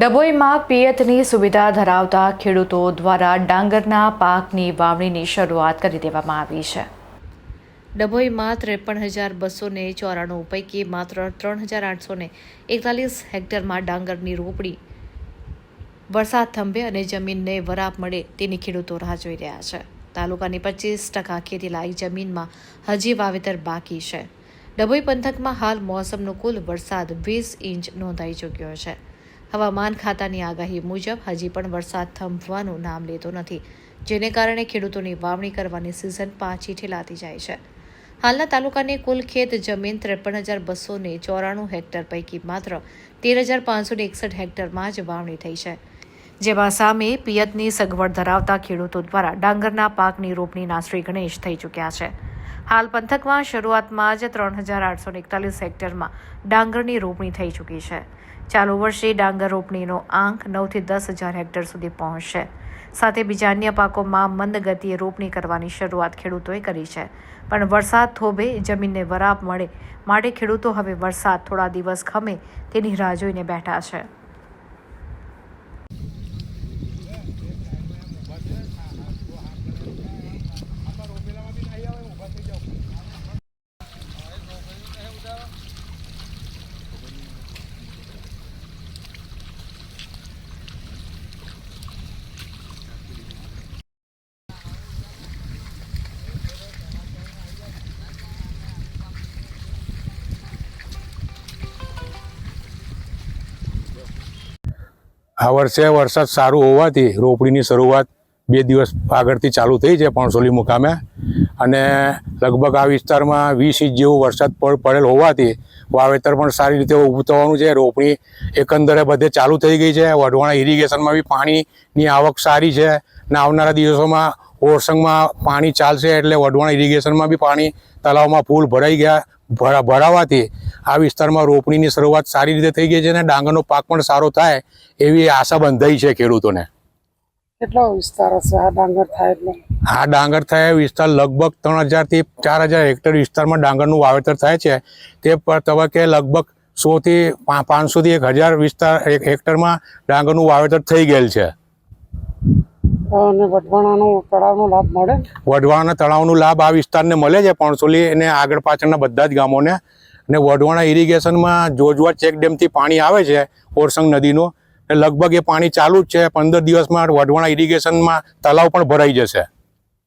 ડભોઈમાં પિયતની સુવિધા ધરાવતા ખેડૂતો દ્વારા ડાંગરના પાકની વાવણીની શરૂઆત કરી દેવામાં આવી છે. ડભોઈમાં ત્રેપન હજાર બસો ને ચોરાણું પૈકી માત્ર ત્રણ હજાર આઠસો ને એકતાલીસ હેક્ટરમાં ડાંગરની રોપણી, વરસાદ થંભે અને જમીનને વરાપ મળે તેની ખેડૂતો રાહ જોઈ રહ્યા છે. તાલુકાની પચીસ ટકા ખેતીલાયક જમીનમાં હજી વાવેતર બાકી છે. ડભોઈ પંથકમાં હાલ મોસમનો કુલ વરસાદ વીસ ઇંચ નોંધાઈ ચૂક્યો છે. હવામાન ખાતાની આગાહી મુજબ હજી પણ વરસાદ થંભવાનું નામ લેતો નથી, જેને કારણે ખેડૂતોની વાવણી કરવાની સિઝન પાછી ઠેલાતી જાય છે. હાલના તાલુકાની કુલ ખેત જમીન ત્રેપન હજાર બસો ને ચોરાણું હેક્ટર પૈકી માત્ર તેર હજાર પાંચસો ને એકસઠ હેક્ટરમાં જ વાવણી થઈ છે. જેમાં સામે પિયતની સગવડ ધરાવતા ખેડૂતો દ્વારા ડાંગરના પાકની રોપણીના શ્રી ગણેશ થઈ ચૂક્યા છે. હાલ પંથકમાં શરૂઆતમાં જ ત્રણ હજાર આઠસો એકતાલીસ હેક્ટરમાં ડાંગરની રોપણી થઈ ચૂકી છે. ચાલુ વર્ષે ડાંગર રોપણીનો આંક નવથી દસ હજાર હેક્ટર સુધી પહોંચશે. સાથે બીજા અન્ય પાકોમાં મંદ ગતિએ રોપણી કરવાની શરૂઆત ખેડૂતોએ કરી છે. પણ વરસાદ થોભે, જમીનને વરાપ મળે માટે ખેડૂતો હવે વરસાદ થોડા દિવસ ખમે તેની રાહ જોઈને બેઠા છે. આ વર્ષે વરસાદ સારું હોવાથી રોપણીની શરૂઆત બે દિવસ આગળથી ચાલુ થઈ છે પણસોલી મુકામે. અને લગભગ આ વિસ્તારમાં વીસ ઇંચ જેવો વરસાદ પડ- પડેલ હોવાથી વાવેતર પણ સારી રીતે ઊભું થવાનું છે. રોપણી એકંદરે બધે ચાલુ થઈ ગઈ છે. વઢવાણા ઇરિગેશનમાં બી પાણીની આવક સારી છે. અને આવનારા દિવસોમાં ઓરસંગમાં પાણી ચાલશે એટલે વઢવાણ ઇરિગેશનમાં બી પાણી તળાવમાં ફૂલ ભરાઈ ગયા ભરાવાથી આ વિસ્તારમાં રોપણીની શરૂઆત સારી રીતે થઈ ગઈ છે અને ડાંગરનો પાક પણ સારો થાય એવી આશા બંધાઈ છે ખેડૂતોને. કેટલો વિસ્તાર હશે આ ડાંગર થાય એટલે? આ ડાંગર થયા વિસ્તાર લગભગ ત્રણ હજારથી ચાર હજાર હેક્ટર વિસ્તારમાં ડાંગરનું વાવેતર થાય છે. તે પર તબક્કે લગભગ સોથી પાંચસોથી એક હજાર વિસ્તાર એક હેક્ટરમાં ડાંગરનું વાવેતર થઈ ગયેલ છે. અને વઢવાણાનો તળાવનો લાભ મળે. વઢવાણા તળાવનો લાભ આ વિસ્તારને મળે છે પણસોલી અને આગળ પાછળના બધા જ ગામોને. અને વઢવાણા ઇરિગેશનમાં જોજવા ચેકડેમથી પાણી આવે છે ઓરસંગ નદીનું. લગભગ એ પાણી ચાલુ જ છે. પંદર દિવસમાં વઢવાણા ઇરિગેશનમાં તળાવ પણ ભરાઈ જશે.